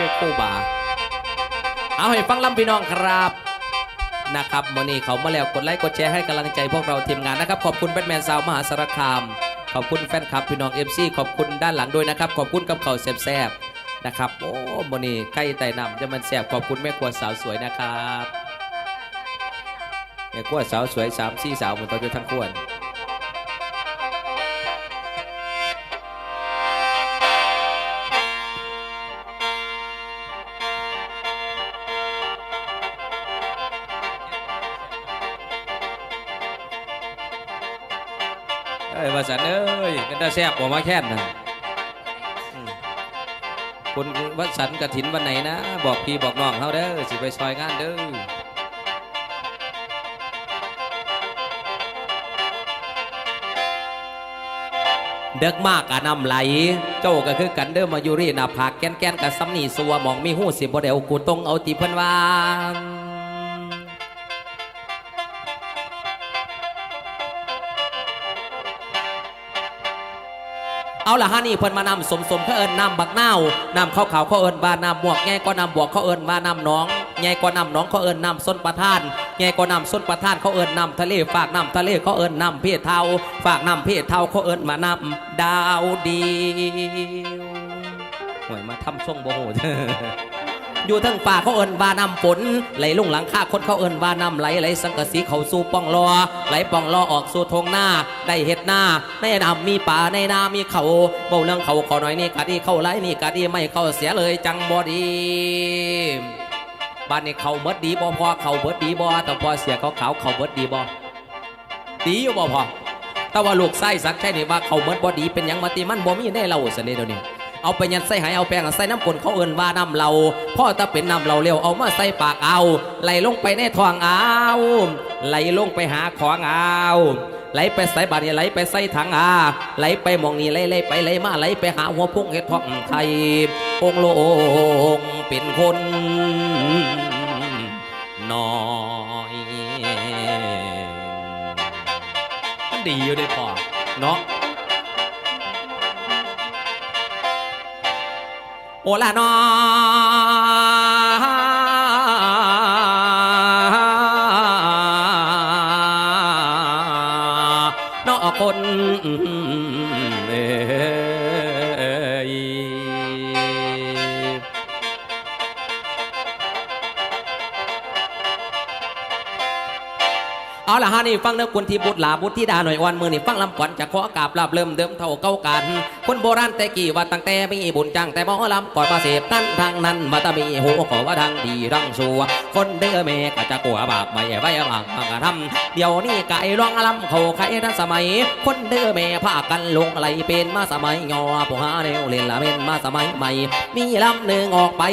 เก็คู่บาเอาให้ฟังลำพี่น้องครับนะครับวันนี้เขามาแล้วกดไลค์กดแชร์ให้กำลังใจพวกเราทีมงานนะครับ ขอบคุณแบทแมนสาวมหาสารคาม ขอบคุณแฟนคลับพี่น้องเอฟซีขอบคุณด้านหลังด้วยนะครับ ขอบคุณกับเขาแซ่บๆนะครับโอ้วันนี้ใกล้ไต่นำจะมันแซ่บขอบคุณแม่ครัวสาวสวยนะครับแม่ครัวสาวสวยสามสี่สาวเหมือนตอนอยู่ทั้งควร แซ่บกว่ามาแค่นนะอืมคุณวัดสันกระถินวันไหนนะ บอกพี่บอกน้องเขาเด้อสิไปซอยงานเด้อเด็กมากกะนำไหล เจ้าก็คือกันเด้อมาอยู่รีหนาผากแกนแกนๆกับซ้ำนี่สัวหมองมีหูสิบ่เดวกูตรงเอาตีเพิ่นว่า เอาละฮะนี่เพิ่นมานำสมสมเขาเอิญนำบักเนานำข้าวขาวเขาเอิญบานำบวกแง่ก็นำบวกเขาเอิญบานำน้องแง่ก็นำน้องเขาเอิญนำส้นประทานแง่ก็นำส้นประทานเขาเอิญนำทะเลฝากนำทะเลเขาเอิญนำเพศเทาฝากนำเพศเทาเขาเอิญมานำดาวดียวหวยมาทำช่วงโบโห อยู่ทั้งป่าเขาเอิญบานำฝนไหลลงหลังคาคนเขาเอิญบานำไหลไหลสังกะสีเขาสู่ป้องรอไหลป้องรอออกสู่ทงหน้า ได้เห็ดหน้าในน้ำมีป่าในนามีเขาเบาเรื่องเขาขอหน่อยนี่กะดีเข้าไหลนี่กะดีไม่เข้าเสียเลยจังบ่ดีบ้านนี้เขาเบิดดีบ่พอเขาเบิดดีบ่แต่พอเสียเขาขาวเขาเบิดดีบ่ดีอยู่บ่พอแต่ว่าลูกไส้สักแค่นี้ว่าเขาเบิดบ่ดีเป็นยังมาตีมันบ่มีแน่เราเสน่ห์เดี๋ยวนี้ เอาไปยัดใส่หายเอาแป้งใส่น้ำกลนเขาเอินว่าน้ำเราพ่อตาเป็นน้ำเราเร็วเอามาใส่ปากเอาไหลลงไปในทองเอาไหลลงไปหาของเอาไหลไปใส่บาตรไหลไปใส่ถังอาไหลไปมองนี่ไหลไหลไปไหลมาไหลไปหาหัวพุ่งเห็ดทองไทยองค์ลงเป็นคนน้อยมันดีอยู่ได้พอเนาะ โอ เอาละฮะนี่ฟังเนื้อคนที่บุตรหลาบุตรที่ดาหน่อยวันมือนี่ฟังลำขวัญจากขอกราบลาบเริ่มเดิมเท่าเก่ากัน คนโบราณแต่กี่ว่าตั้งแต่มีบุญจังแต่บ่ลำก่อนมาเสพนั่นทางนั้นมาตะมีหูขอว่าทางดีรังสัว คนเด้อแม่ก็จะกลัวบาปไม่ไว้บางบางกระทำเดี๋ยวนี้ไก่ร้องลำเขาใครทันสมัย คนเด้อแม่พากันลงไหลเป็นมาสมัยยอผู้หาแนวเล่นละเม่นมาสมัยใหม่ มีลำหนึ่งออกไป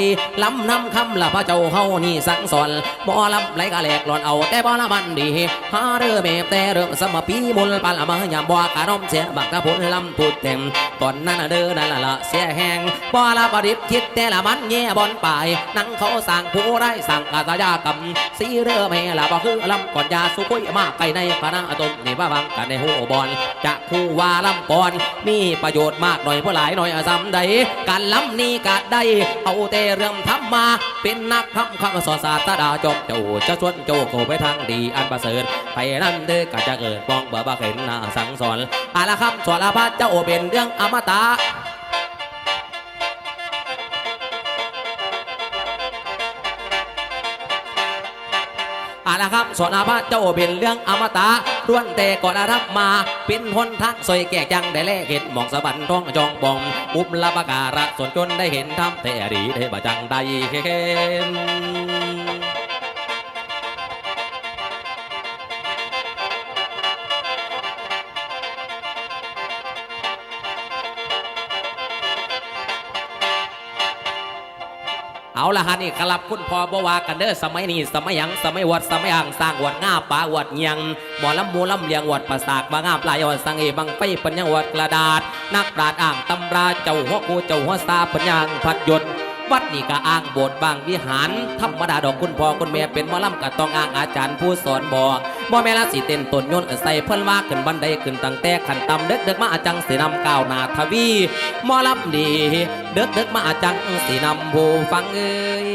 ลำนำคำละพระเจ้าเฮานี่สั่งสอนบ่ลำไหลกะแหลกหลอนเอาแต่บ่ละมันดี หาเรือแม่แต่เรื่องสมปีมุลปาละมายามบ่กะน้อมเสียบักกะพุนลำพูดเต็มตอนนั้นน่ะเด้อนั่นละละเสียแหงบ่ละประดิษฐ์คิดแต่ละมันแง่บอนปลายนั่งเขาสั่งผู้ได้สั่งกาตยากรรมสีเรือแม่ละบ่คือลำก่อนยาสุคุยมากไปในคณะตนนี่ว่าบังกันในหูบอลจะคู่ว่าลำก่อนมีประโยชน์มากหน่อยผู้หลายหน่อยอาซ้ำใดการลำนี้กะได้เอาแต่เรื่องทำ มาเป็นนักทำคำสอนศาสตราจบเจ้าจะชวนโจโกไปทางดีอันประเสริฐไปนั่นเด้อก็จะเกิดป้องเบื่อบักเห็นหน้าสังสอนอาละคำสอนอาพาเจ้าเป็นเรื่องอมตะ สอนอาพาเจ้าเป็นเรื่องอมตะด้วนแต่ก่อนรับมา เป็นหนทักสวยแก่จังได้แลเห็นมองสะบันท้องจองบองอุบลาบการะส่วนจนได้เห็นทำแต่ดีได้บาจังได้เข็น เอาละฮะนี่ครับคุณพ่อบวากันเด้อสมัยนี้สมัยยังสมัยวัดสมัยอ่างสร้างวัดง่าป่าวัดเงียงหมอลำมูลำเลียงวัดประสากบางาปลายวัดสังเอบังไฟปัญญาวัดกระดาษ นักปราชญ์อ่างตำราเจ้าหัวกูเจ้าหัวซาปัญญาพัดยนต์วัดนี่ก็อ้างโบสถ์บางวิหารธรรมดาดอกคุณพ่อคุณแม่เป็นหมอลำก็ต้องอ้างอาจารย์ผู้สอนบอก บ่แม่ละสิเต้นต้นโยนใส่เพิ่นว่าขึ้นบันไดขึ้นตั้งแต่ขันต่ำเด็กเด็กมาจังสินำก้าวนาทวีมอลำดีเด็กเด็กมาจังสินำผู้ฟังเอ้ย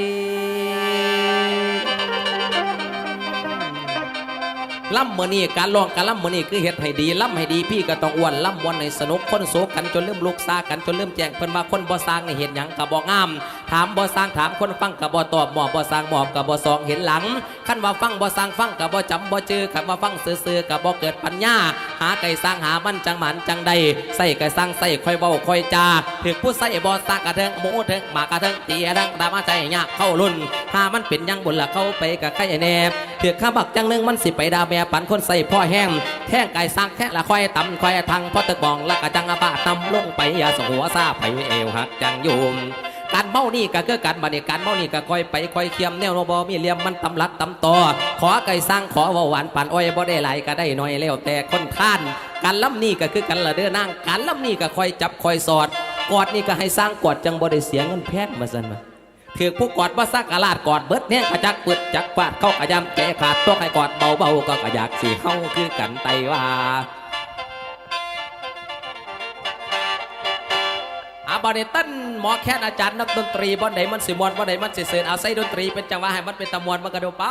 ล่ำมือนี้การลองการล่ำมือนี้คือเฮ็ดให้ดีล่ำให้ดีพี่ก็ต้องอ้วนล่ำมวนให้สนุกคนโศกกันจนเริ่มลุกซากันจนเริ่มแจงเพิ่นว่าคนบ่สร้างในเห็นหยังก็บ่งาม ถามบ่สร้างถามคนฟังก็บ่ตอบหมอบบ่สร้างหมอบก็บ่สองเห็นหลังคันว่าฟังบ่สร้างฟังก็บ่จำบ่จื้อคันว่าฟังซื่อๆก็บ่เกิดปัญญา หาไก่สร้างหามันจังหมันจังใดใส่ไก่สร้างใส่ค่อยเว้าค่อยจาถึกผู้ใส่บ่สร้างกระเทิงหมูเทิงหมากระเทิงเตียดังดามาใจยากเข้ารุ่นหามันเป็นยังบุญละเข้าไปกับใครแน่ถึกข้าบักจังหนึงมันสิไปดาแม่ปันคนใส่พ่อแห้งแท่งไก่สร้างแค่ละค่อยตำค่อยทังพอตึกบองละกะจังอาบาตำลงไปอย่าสหัวซาไปเอวหักจังอยูม การเมานี่ก็คือการบัดนี้การเมานี่ก็ค่อยไปค่อยเคียมแนวโนบอมีเหลี่ยมมันตำลักตำตอขอไก่สร้างขอว่าหวานปานอ้อยบ่ได้หลายก็ได้น้อยแล้วแต่คนท่านการล่ำนี่ก็คือกันละเด้อนางการล่ำนี่ก็ค่อยจับค่อยสอด กอดนี่ก็ให้สร้างกอดจังบ่ได้เสียเงินแพงมาซั่นมาถือผู้กอดว่าซักกะลาดกอดเบิดเนี่ยกระจักเปิดจักฟาดเข้ากระยำแก่ขาดตัวให้กอดเบาๆก็กระยากสิเข้าคือกันไตว่า บอดเต้นหมอแค่นอาจารย์นักดนตรีบอนไหนมันสิมวนบอนไหนมันสิเสริญเอาใส่ดนตรีเป็นจังหวะให้มันเป็นตะมวนมันกระโดดไป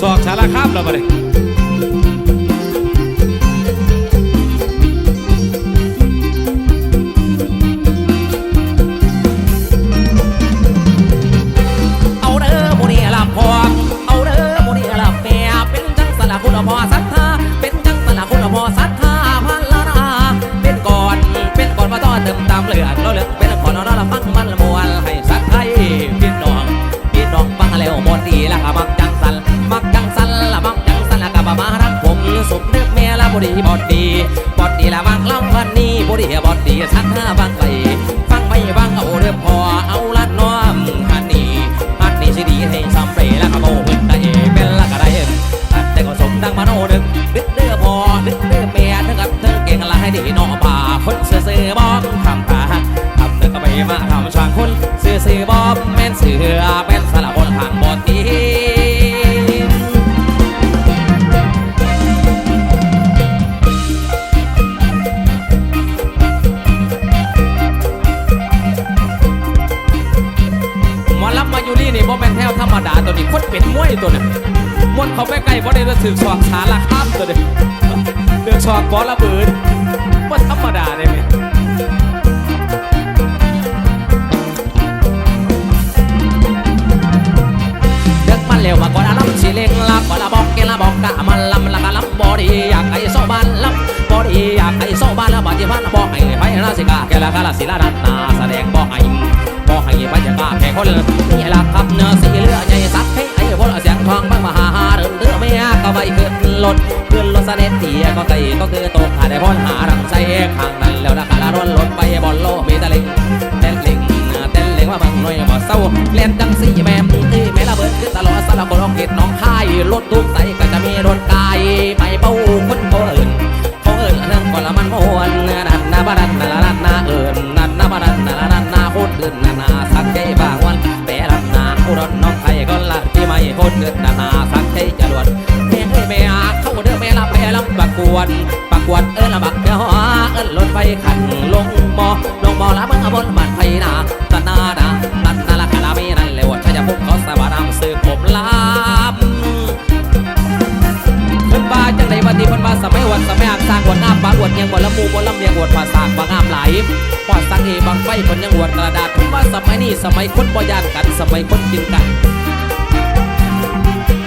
สอศอกสารคามแล้วมาเบางมหาหาเดินเดือเมียก็ไปขึ้นรถขึ้นรถเสด็จเตียก็ไกก็คือตกหาได้พ้นหารังใส่ข้างนั้นแล้วนะกะละร้อนรถไปบอลโลมีตะลิงเต้นลิงเต้นลิงว่าบางน่อยบ่เศร้าเล่นจังสี่แม่มตีแม่ละเบิดคือตลอดสลับคนองเกตน้องค่ายรถทุกใส่ก็จะมีรถกายไปเป้าคนโตเอิญเขาเอิญเรื่องก่อนละมันมวนนันนาบารันนาลันนาเอิญนันนาบารันนาลันนาโคตรเอิญนานาสักใจบางวัน แต่ลันนาอุดรน้องไทยก็ละที่ไม่โคตรเอิญนานาสักใจจรวดเฮ้ยแม่เข้าเด้อแม่ละแม่ลำประกวนประกวนเอิ้นละบักเดียวเอิ้นรถไฟขันลงมอลงมอละเบิ่งบนมันไฟนาตนาดาตันนา พิ่นว่าจังไดวันนี้เพิ่นว่าสมัยวันสมัยอ่างสร้างบนงามบางอวดยังบ่ละมู่บ่ลำเลียงอวดภาษาบางงามหลายพอสังเอบางไฟเพิ่นยังอวดกระดาษเพิ่นว่าสมัยนี้สมัยคนบ่ยานกันสมัยคนกินกัน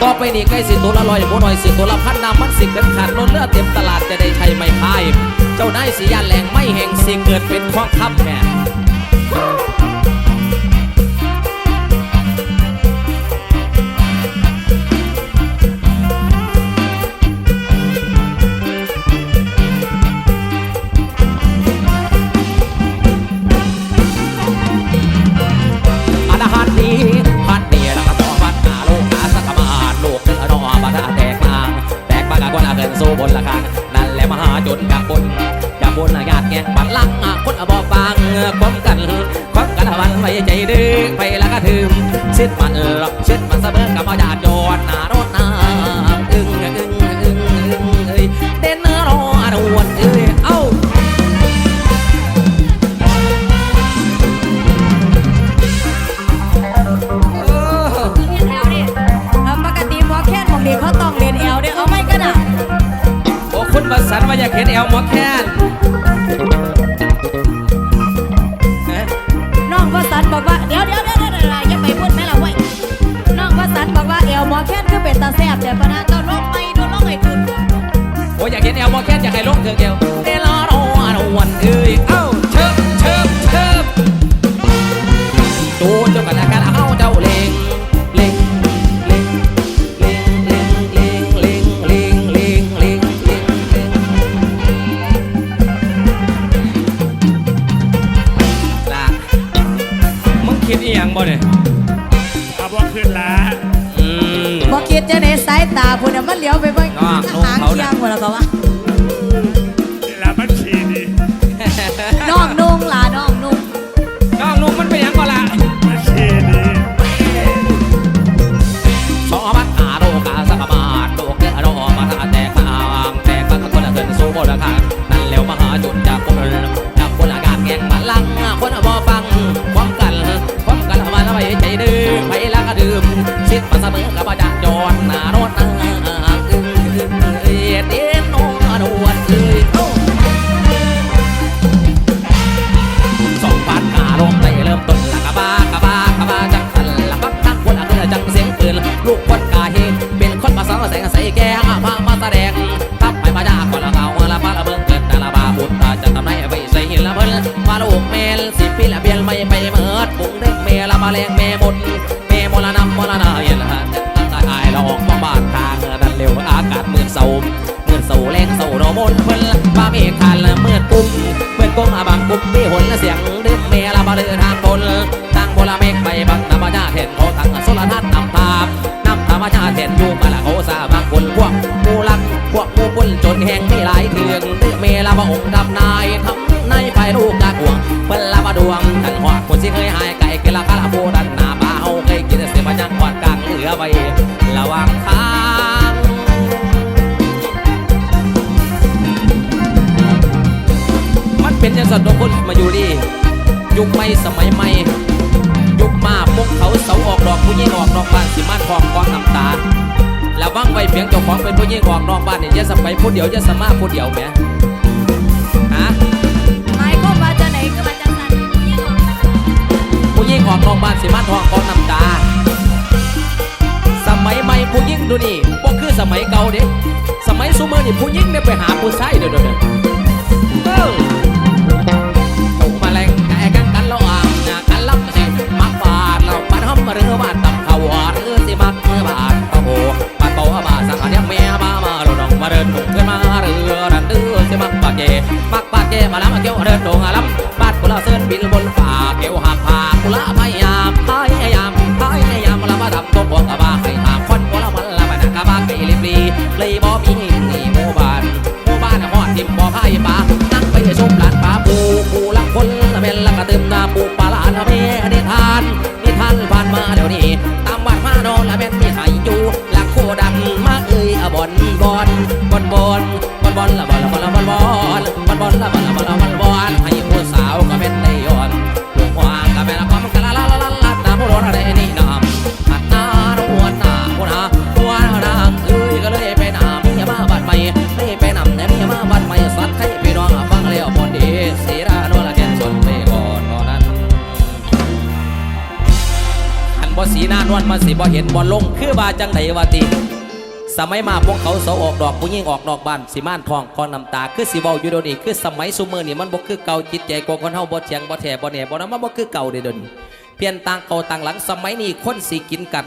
ต่อไปนี้ใกล้สิตัวละร้อยหมูน้อยสิตัวละพันน้ำมันสิเกินขาดล้นเลือดเต็มตลาดจะได้ใช้ไม่พาย เจ้าได้สิยานแหลงไม่แห่งสิเกิดเป็นทองคำแม่ นละคังนั่นแหละมหาจนกับบนกับบนญาติแงบันลังคนอบ่ฟังความกันความกันวันไว้ใจดื้อไปละก็ถึมชิดมันหลอกชิดมันเสมอกับมาญาติโดนหน้ารถน้ำ 聊，没关系，行一样，我来搞吧。 มนเพิ่นบ้าเมฆคันเมื่อกุมเมื่อกุมอาบังกุมมีหนเสียงดึมเมละมาเดินทางบนทางโบราเมฆไปบังธรรมชาติเห็นเขาทั้งโซลทัศน์นำภาพนำธรรมชาติเห็นอยู่มาละเขาสาบางคนพวกมูลักพวกมูบุญจนแห่งมีหลายเถื่อนดึมเมละมาองค์ดำนายทำในไฟลูกกากวงเพิ่นละมาดวงกันหอดคนสิเคยหายไก่เกลาคาราโบ มันเป็นอย่างสัตว์คนมาอยู่ดียุคใหม่สมัยใหม่ ยุคมาพวกเขาเสาออกดอกผู้ยิ่งออกนอกบ้านสิมาทองกองน้ำตาแล้วว่างไว้เพียงเจ้าของเป็นผู้ยิ่งออกนอกบ้านเนี่ยจะสมัยผู้เดียวจะสมาผู้เดียวแหมฮะหมายความว่าจะไหนก็มาจังสันผู้หญิงออกผู้ยิ่งออกนอกบ้านสิมาทองกองน้ำตา สมัยใหม่ผู้ยิ่งดูนี่บ่คือสมัยเก่าเด้สมัยซูเมอร์นี่ผู้ยิ่งเนี่ยไปหาผู้ชายเด้อเด้อเด้อ เดินดงอาลัมบาดกุลาเซินบินบนฟ้าเกี่ยวหักผากุลาพยายามพยายามพยายามละมาดำตัวปวงกะบาให้ทางคนกุลามันละมันกะบาไก่ลิบลีเลยบ่มีนี่หมู่บ้านหมู่บ้านหอดทิมบ่พายปานั่งไปชมหลานป่าปูปูลังคนละเป็นละกระตึมนาปูปลาลานละเมนิทานนิทานผ่านมาเดี๋ยวนี้ตามบ้านมาโนละเป็นมีไห้อยู่หลักโคดังมาเอ้ยอะบอนบอนบอนบอนบอนอนมาสิบ่ เห็นบ่ลง คือว่าจังไดวะติสมัยมาพวกเขาเสาออกดอกผู้ยิ่งออกนอกบ้านสิม่านทองคอน้ำตา คือสิเว้าอยู่เดี๋ยวนี้คือสมัยซุมือนี่มันบ่คือเก่าจิตใจของคนเฮาบ่เถียงบ่แท้บ่แหน่บ่นำมันบ่คือเก่าเด้อเดี๋ยวนี้เปลี่ยนต่างเก่าต่างหลังสมัยนี้คนสิกินกัน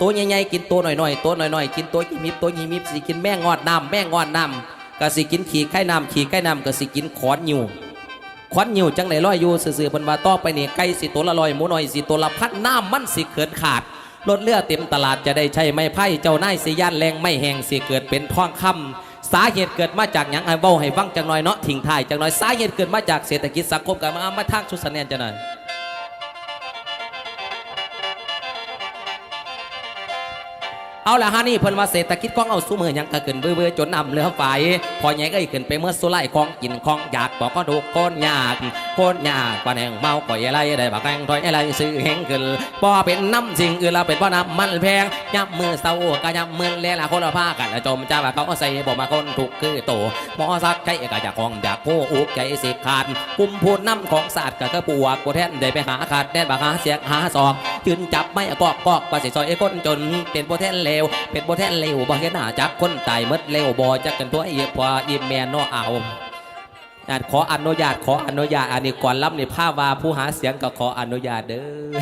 ตัวใหญ่ๆกินตัวหน่อยๆตัวหน่อยๆกินตัวยิมิบตัวยิมิบสิกินแม่งอดน้ำแม่งอดน้ำก็สิกินขี่ไข่น้ำขี่ไข่น้ำก็สิกินขอนอยู่ควันอยู่จังไหนลอยอยู่ซื่อๆเพิ่นว่าต่อไปนี่ไก่สิตัวละลอยหมูหน้อยสิตัวละพันน้ำมันสิเกินขาด รถเลือเต็มตลาดจะได้ใช้ไม้ไผ่เจ้านายสีย่านแรงไม่แห้งสีเกิดเป็นท้องคำสาเหตุเกิดมาจากยังไอ้เบ้าให้ฟังจังหน่อยเนาะทิ้งท้ายจังหน่อยสาเหตุเกิดมาจากเศรษฐกิจสังคมกันมามาทางชุดสแนนจังหน่อย เอาละฮะนี่เพิ่นว่าเศรษฐกิจของเอาสู้มือยังก็ขึ้นเบื่อๆจนนำเรือไฟพอใหญ่ก็อีกขึ้นไปเมื่อสุไลของกินของอยากบอกก็ดูโคนยากโคนยากกว่าแหงเมาก่อยอะไรได้บักแรงถอยอะไรซื้อแหงขึ้นบ่เป็นน้ำสิ่งอื่นเราเป็นเพราะน้ำมันแพงยับมือเศร้าก็ยับมือเละละคนละผ้ากันละจมจ้าว่าเขาใส่บ่มาคนถูกคือโตหมอสักใจก็อยากของอยากโคอุกใจสิขาดกุมพูนน้ำของศาสตร์ก็กระปวกบ่แทนได้ไปหาขาดแน่บักหาเสียกหาซอกยืนจับไม่กอกกอกว่าสิซอยไอ้คนจนเป็นบ่แทนเลวเป็นบ่แท้เลวบ่เห็นหน้าจักคนตายมดเลวบ่จักกันตัวอีพออีแม่นอเอาอาจขออนุญาตขออนุญาตอันนี้ก่อนรับนี่ภาวาผู้หาเสียงก็ขออนุญาตเด้อ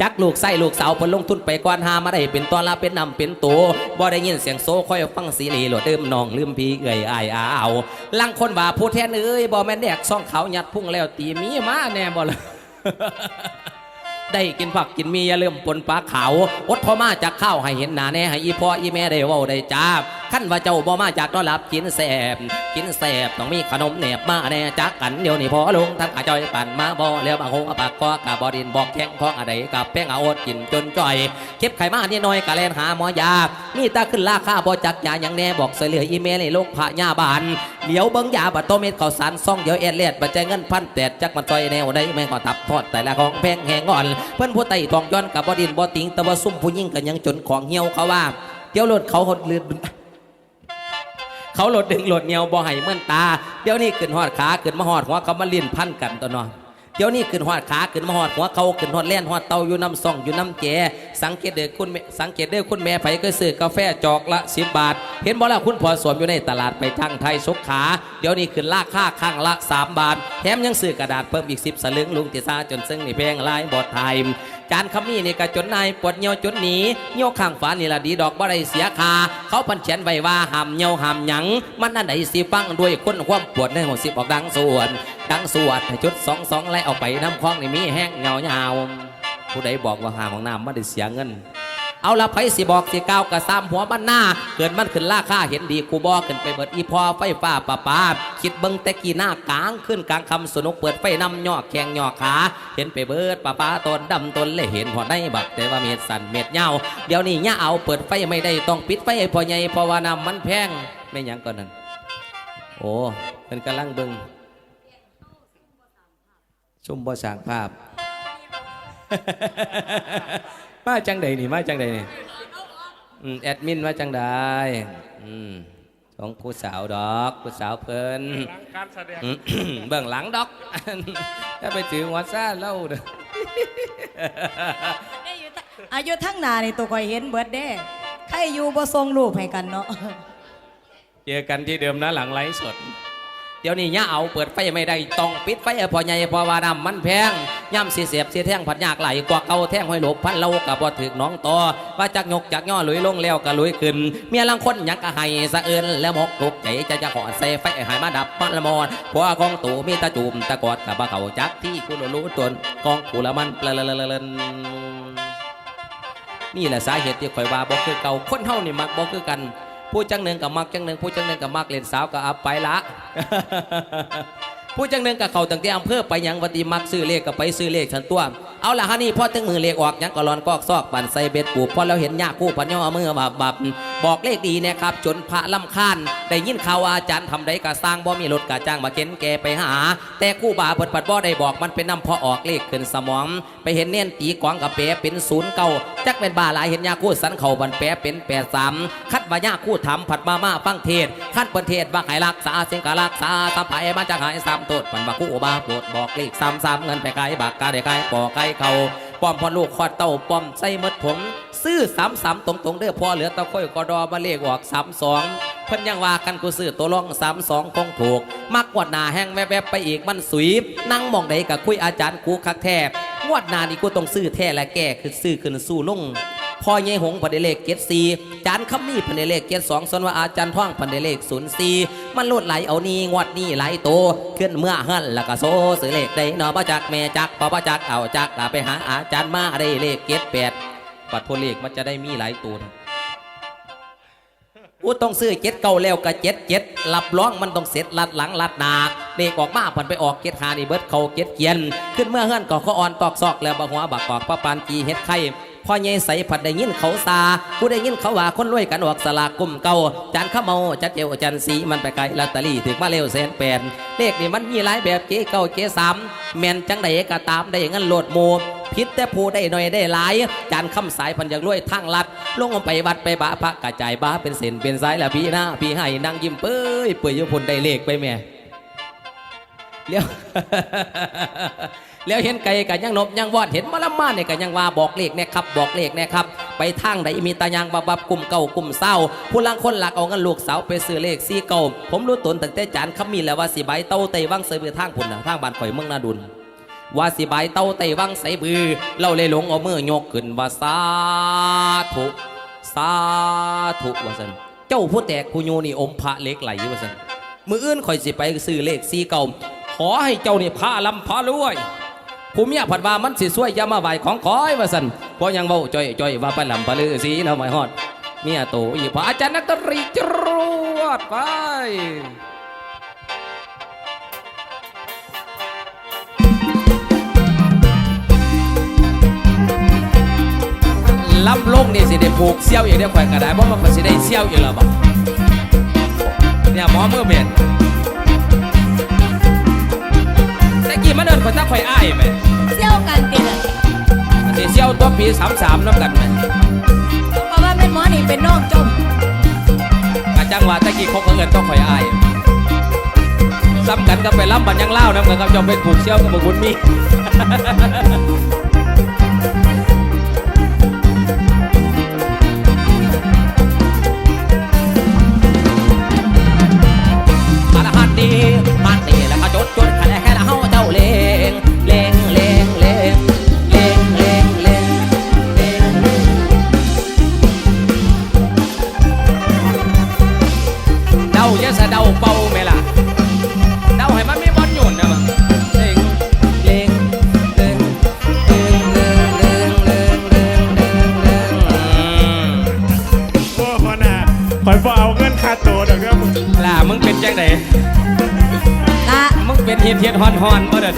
จักลูกไส้ลูกสาวพนลงทุนไปก่อนหามาได้เป็นตอนละเป็นนำเป็นตัวบ่ได้ยินเสียงโซ่ค่อยฟังสีหลีหลดเดิมนองลืมพี่เอ่ยอายอาเอาลังคนว่าผู้แทนเอ้ยบ่แม่นแดกซ่องเขาวยัดพุ่งแล้วตีมีมาแน่บ่ล่ะ ได้กินผักกินมีอย่าลืมปนปลาขาวอดพ่อมาจากข้าวให้เห็นหน้าแน่ให้อีพ่ออีแม่ได้เว้าได้จ้าขั้นว่าเจ้าบ่มาจากนอนหลับกินแสบกินแสบต้องมีขนมแหนบมาแน่จักกันเดี๋ยวนี้พอลงทั้งอาจอยปั่นมาบ่แล้วบางหงปากคอกับอดินบอกแข้งของอะไรกับแป้งเอาอดกินจนจ่อยเก็บไข่มานี่น้อยกะแลนหาหมอยามีตาขึ้นราคาบ่จักยาอย่างแน่บอกเสยเหลืออีเมลในโลกพระยาบานเดี๋ยวเบิ่งยาบัดโตเม็ดข้าวสารซ่องเดี๋ยวเอ็ดเลียดบัดใจเงินพันแปดจักมันซอยแนวได้แม่งก็ตับทอดแต่ละของแพงแหงอ่อนเพื่อนผู้ไต่ทองย้อนกับบอดินบอติงแต่ว่าซุ่มผู้ยิ่งกันยังจนของเหี่ยวเขาว่าเดี๋ยวรถเขาหดเลือดเขาหลดดึงหลดเหนียวบ่ให้เมื่อนตา เดี๋ยวนี้ขึ้นหอดขาขึ้นมาหอดหัวเขามาเลียนพันกันตัวเนอน เดี๋ยวนี้ขึ้นหอดขาขึ้นมาหอดหัวเขาขึ้นหอดแล่นหอดเตาอยู่น้ำซ่องอยู่น้ำแจสังเกตเด้อคุณสังเกตเด้อคุณแม่ไผก็ซื้อกาแฟจอกละสิบบาท เห็นบ่ล่ะคุณพอสวมอยู่ในตลาดไปทางไทยสกขา เดี๋ยวนี้ขึ้นราคาข้างละสามบาทแถมยังซื้อกระดาษเพิ่มอีกสิบสลึงลุงติซาจนซึ่งนี่แพงลายบอดไทย จานขมี่นี่กะจนนายปวดเหี่ยวจนหนีเหี่ยวข้างฝานี่ละดีดอกบ่ได้เสียคาเขาพันเขียนไว้ว่าห้ามเหี่ยวห้ามหยัง มันอันไหนสิฟังด้วยคนความปวดในหัวสิบออกดังส่วน ดังสวดให้จุดสองสองไล่ออกไปน้ำคลองนี่มีแห้งเงาเงาผู้ใดบอกว่าหาของน้ำไม่ได้เสียเงิน เอาละไผสิบอกสิก้าวกะซ้ำหัวมันหน้า เกิดมันขึ้นราคาเห็นดีกูบอกขึ้นไปเบิดอีพอไฟฟ้าป่าปาคิดเบิ้งแต่กี้หน้ากลางขึ้นกลางคำสนุกเปิดไฟนำย่อแข่งย่อขา เห็นไปเบิดป่าปาตนดำตนเลยเห็นหัวในบักแต่ว่าเม็ดสันเม็ดเงาเดี๋ยวนี้ย่าเอาเปิดไฟไม่ได้ต้องปิดไฟพอใหญ่พราะว่าน้ำมันแพงไม่หยังก่อนนั้นโอ้เป็นกำลังเบิ้งชุ่มบ่สางภาพ มาจังใดนี่มาจังใดนี่อืมแอดมินมาจังใดอืมของผู้สาวดอกผู้สาวเพิ่นหลังการแสดงอืมเบื้องหลังดอกถ้าไปถือหัวซ่าเล่าเด้ออายุทั้งหนานี่ตัวคอยเห็นเบิดเด้ใครอยู่บ่ทรงรูปให้กันเนาะเจอกันที่เดิมนะหลังไลฟ์สด เดี๋ยวนี้ย่าเอาเปิดไฟไม่ได้ต้องปิดไฟพอใหญ่พอวาน้ำมันแพงย่ำเสียเสียบสียแท่งผัดยากไหลกว่าเก่าแท่งห้อยหลบพันเรากับบ่ถึกน้องต่อว่าจักยกจักย่อลุยลงแล้วก็ลุยขึ้น เมียลังคนยังก็ให้สะเอินแล้วมกลุกใจจะจะขอใส่ไฟให้มาดับมันละมอนผัวของตู่มีตาจุ่มตะกอดกับบ่เขาจักที่กูรู้ตนกองกูละมันเปลลนนี่แหละสาเหตุที่ข่อยว่าบ่คือเก่าคนเฮานี่มักบ่คือกัน ผู้จังหนึ่งกับมักจังหนึ่งผู้จังหนึ่งกับมักเล่นสาวก็อับไปละ ผู้จังหนึ่งกับเขาตั้งแต่อำเภอไปยังวันดีมักซื้อเลขก็ไปซื้อเลขฉันตัวเอาละฮะนี่พ่อถึงมือเลขออกยังก็รอนกอกซอกปั่นใส่เบ็ดปูพ่อแล้วเห็นยาคู่พันย่อมือบาบบับบอกเลขดีนะครับจนพระลำคาญได้ยินข่าวอาจารย์ทำได้กะสร้างบ่มีรถกะจ้างมาเข็นแกไปหา แต่คู่บาเปิดปัดบ่ได้บอกมันเป็นน้ำพอออกเลขขึ้นสมอง ไปเห็นเน้นตีกวางกับเปะเป็นศูนย์เก้าจักเป็นบาหลายเห็นยาคู่สันเข่าบันแปะเป็นแปดสามคัดว่ายาคู่ทำผัดมาม่าฟังเทศคัดเปินเทศว่าให้รักษาเสียงกะรักษาตาไผ่มาจากหายสามตดมันว่าคู่บาปดบอกเลขซ้ำซ้ำเงินไปไกลบักกาได้ไกลปอไกลเขาป้อมพ่อลูกคอดเต้าป้อมใส่มดผม ซื้อสามสามตรงๆเด้อพอเหลือตะค่อยกอดอมาเลขออกสามสองเพิ่นยังว่ากันกูซื้อตัวรองสามสองคงถูก มักวดหนาแห้งแวบๆไปอีกมันสุยนั่งมองใดกับคุยอาจารย์กูคักแทบงวดหนานี่กูต้องซื้อแท้และแก้คือซื้อขึ้นสู้ลงพ่อเยหงพันเดเลขเกตซีจานคำมีพันเดเลขเกตสองส่วนว่าอาจารย์ท่องพันเดเลขศูนย์สี่มันลดไหลเอานี่งวดนี่ไหลโตขึ้นเมื่อหันแล้วก็โซซื้อเลขได้นอบ่จักแม่จักพอบ่จักเอาจักลาไปหาอาจารย์มาได้เลขเกตแปด ปัดโทเลขมันจะได้มีหลายตัวกูต้องซื้อเจ็ดเก่าแล้วก็เจ็ดเจ็ดรับรองมันต้องเสร็จลัดหลังลัดนาเลขออกมาพันไปออกเจ็ดหานี่เบิดเขาเจ็ดเกียน ขึ้นเมื่อเฮือนก็ข้ออ่อนตอกซอกแล้วบะหัวบักกอกปะปานจีเฮ็ดไข่พ่อใหญ่ใสผัดได้ยินเขาซาผู้ได้ยินเขาว่าคนรวยกันออกสลากกลุ่มเก่าจานข้าเมาจัดเจียวจันสีมันไปไกลลอตเตอรี่ถึงมาเร็วแสนแปดเลขนี่มันมีหลายแบบเจ๊เก้าเจ๊สามแมนจังใดก็ตามได้เงินโหลดโม พิษแต่ผู้ได้หน่อยได้หลาย จานคำสายพันยากรวยทางลัด ลงไปวัดไปบะพระกระจายบ้าเป็นเส้นเป็นสายละพี่หน้าพี่ให้นั่งยิ้มเป้ยเปื่อยยุพนได้เลขไปแม่เลี้ยวแล้วเห็นไก่กันยังนบยังวอดเห็นมะละมาเนี่ยกันยังว่าบอกเลขเนี่ยครับบอกเลขเนี่ยครับไปทางใดมีตายางบับบับกลุ่มเก่ากลุ่มเศร้า ผู้ลังคนหลักเอาเงินลูกสาวไปซื้อเลขซีเก่าผมรู้ตนตั้งแต่จานคำมีแล้วว่าสิใบเต้าไตยวังเสือบือทางผุนทางบ้านข่อยเมืองนาดุล ว่าสิใบเต้าไตวังใส่บือ เราเลยหลงเอามือยกขึ้นว่าสาธุสาธุว่าสันเจ้าผู้แตกผู้โยนี่อมพระเล็กไหลว่าสันมืออื่นข่อยสิไปซื้อเลขซีเก่าขอให้เจ้านี่พาลำพารวยผู้มีผัดว่ามันสิสวยยามาไหวของคอยว่าสันเพราะยังเว้าจ่อยจ่อยว่าไปลำปลือสีนะไม่ฮอดเมียโตอีพระอาจารย์นักตรีจรวดไป ลำลงนี่สิได้ผูกเซี่ยวอีกได้ข่อยกระไดเพราะมันก็สิได้เซี่ยวอีกแล้วบ่เนี่ยหมอมือเบ็ดแต่กี้มันเดินคนตาข่อยอ้ายไหมเซี่ยวกันติดอะสิเซี่ยวตัวปีสามสามน้ำกันไหมเพราะว่าแม่นหมอนี่เป็นน้องจมกะจังว่าตะกี้เขาก็เอินต้องข่อยอายซ้ำกันก็ไปล้ำบันยังเล่านะเหมือนกับจอมเป็นผูกเชี่ยวกับบุญมี doctor ฮียนเฮียนฮอนฮอนบ่เด้อ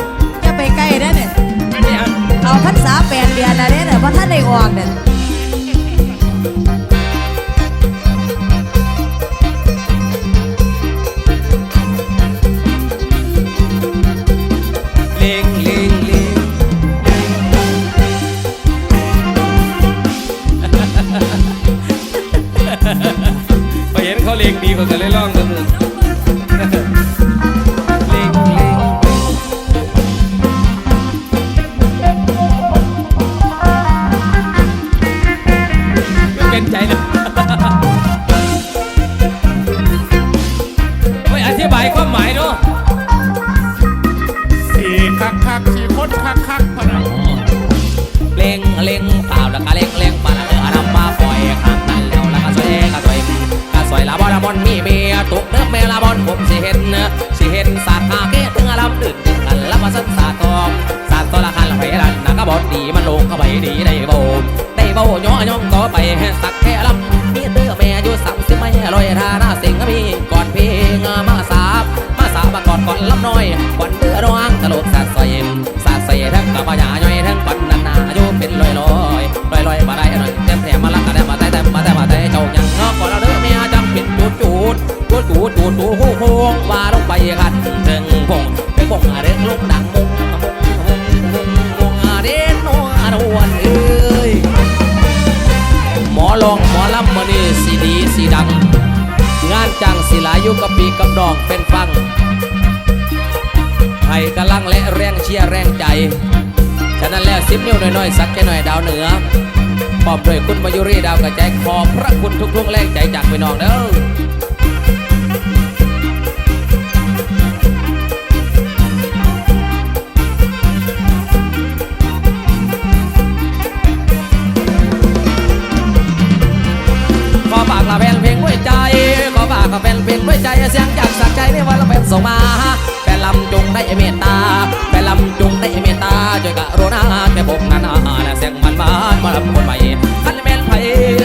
จะไปใกล้ได้อเนี่ยไม่ได้อันเอาพรรษาแปดเดือนแล้วเนี่ยเพราะท่านได้ออกเนี่ย ไปดีได้โบได้โบย่อย่องก็ไปสักแค่ลำมีเตื้อแม่อยู่สามสิบไม่ลอยทาหน้าสิงก็มีก่อนเพลงมาสาบมาสาบก่อนก่อนลำน้อย ลองหมอลำมานี่สีดีสีดัง งานจังศิลายุกับปีกับดองเป็นฟังให้กำลังและแรงเชียร์แรงใจ ฉะนั้นแล้วซิปนิ้วน้อยๆ สักแค่หน่อยดาวเหนือปอบด้วยคุณมายุรีดาวกระจายขอบพระคุณทุกทุกๆแรงใจจากพี่น้องเด้อากละแฟนไว้ใจเสียงจากสักใจนี่ว่าละแฟนส่งมาแฟนลำจงได้เมตตาแฟนลำจงได้เมตตาช่วยกะรุณาแก่ผมนานาและเสียงมันมานมาลำคนใหม่คันแม่นไผ่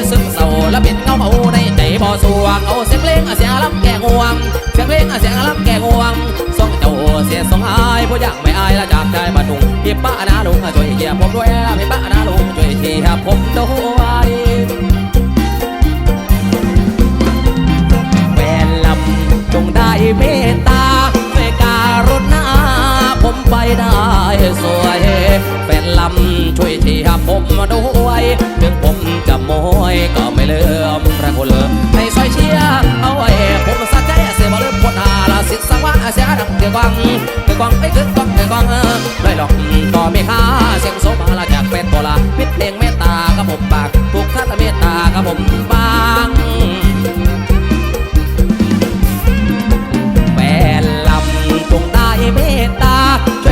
ซึ่งเศร้าและเป็นเงาเมาในใจบ่สวงเอาเสียงเพลงเสียงลำแก่งวงเสียงเพลงเสียงลำแก่งวงส่งเจ้าเสียส่งอายผู้อยากไม่อายและจากใจบ้านดุงพี่ป้านาลุงช่วยเกียร์ผมด้วยพี่ป้านาลุงช่วยเกียร์ผมด้วย ได้สวยแฟนลำช่วยเชียร์ผมด้วยถึงผมจะโมยก็ไม่เลื่อมพระคุณให้ซอยเชียร์เอาไว้ผมสักใจเสียบ่ลืมคนอาลาสิสังวาเสียดังเดือดวังเดือดวังไอ้ขึ้นวังเดือดวังได้หรอกต่อไม่ค่าเสียงโสมาลาจากเป็นตัวละมิตรเพลงเมตตากับผมปากทุกท่านเมตตากับผมบาง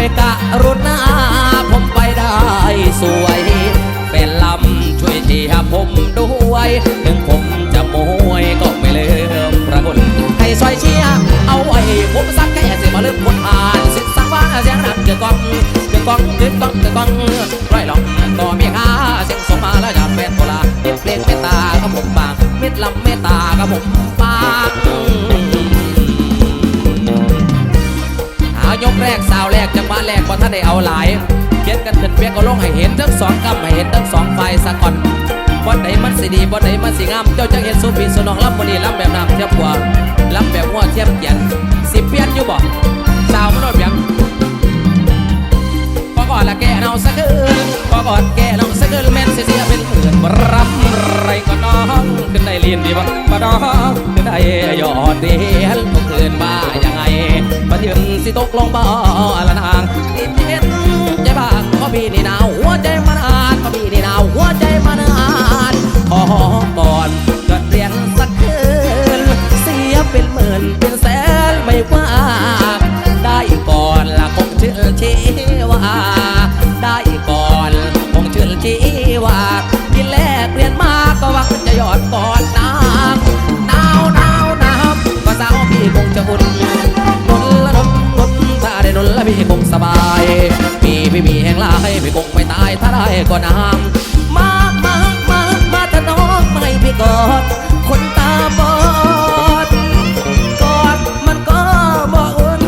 วยกรุณาผมไปได้สวย เป็นลำช่วยเชียผมด้วย ถึงผมจะโมยก็ไม่เลืมพระคุณให้ซอย ได้เอาหลายเขียนกันขึ้นเปียกก็ลงให้เห็นทั้งสองกำให้เห็นทั้งสองฝ่ายสะก่อนบ่ไหนมันสิดีบ่ไหนมันสิงามเจ้าจะเห็นสุพีสนองลำบ่ดีลำแบบน้ำเทียบกว่าลำแบบหัวเทียบเกียนสิเปลี่ยนอยู่บ่สาวมันโดนยัง พอก่อนละแกเอาสักคืนพอกอนแกเอาสักคืนแม่นเสียเป็นหมื่นบ่รับไรก็น้องขึ้นได้เรียนดีบ่บ่น้องขึ้นได้ยอดเดียนทุกคืนมายังไงมาถึงสิตกลงบ่อละนางติดเย็นใจบางก็มีนี่นาวหัวใจมันอ่านก็มีนี่นาวหัวใจมันอ่านขอ ไม่มีแห่งลายพี่คงไม่ตายถ้าได้ก็นำมามามามาถ้าน้องไม่พี่กอดคนตาบอดกอดมันก็บ่อุ่น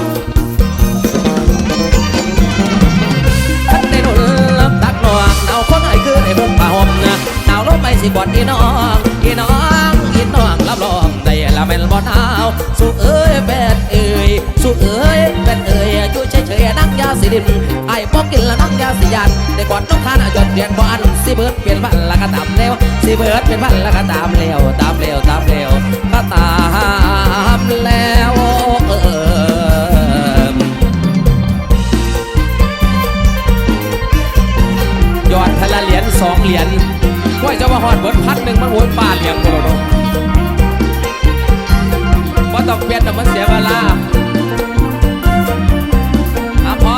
ท่านได้นนละตักหน่วงหนาวคนไอ้คือไอ้บุ้งผ้าห่มนะหนาวลมไปสิกอดอีน้องอีน้องอีน้องรับรอง ละแม่นบ่หนาวสู้เอ้ยแฟนเอ้ยสู้เอ้ยแฟนเอ้ยอยู่เฉยๆนั่งยาสีดินไอ้พอกินแล้วนั่งยาสียันได้กอดน้องทานจดเปลี่ยนบ่อันสิเบิดเปลี่ยนพันละก็ตามเร็วสิเบิดเป็นพันละก็ตามเร็วตามเร็วตามเร็วก็ตามแล้วเออยอดทะละเหรียญสองเหรียญว่าจะมาหอดเบิดพันหนึ่งมันโวยป่าเหลียมโคโลโน ว่าต้องเปลี่ยนแต่มันเสียเวลาอะพอ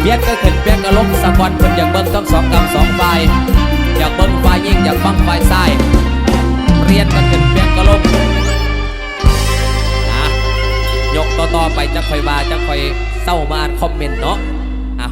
เปียนก็ขึ้นเปียนก็ลงสะกอนเพิ่นอยากเบิ่งทั้งสองกำสองฝ่ายอยากเบิ่งฝ่ายยิ่งอยากฟังฝ่ายซ้ายเรียนก็ขึ้นเปียนก็ลง ต่อๆไปจะค่อยบาจะค่อยเศร้ามาอ่านคอมเมนต์เนาะ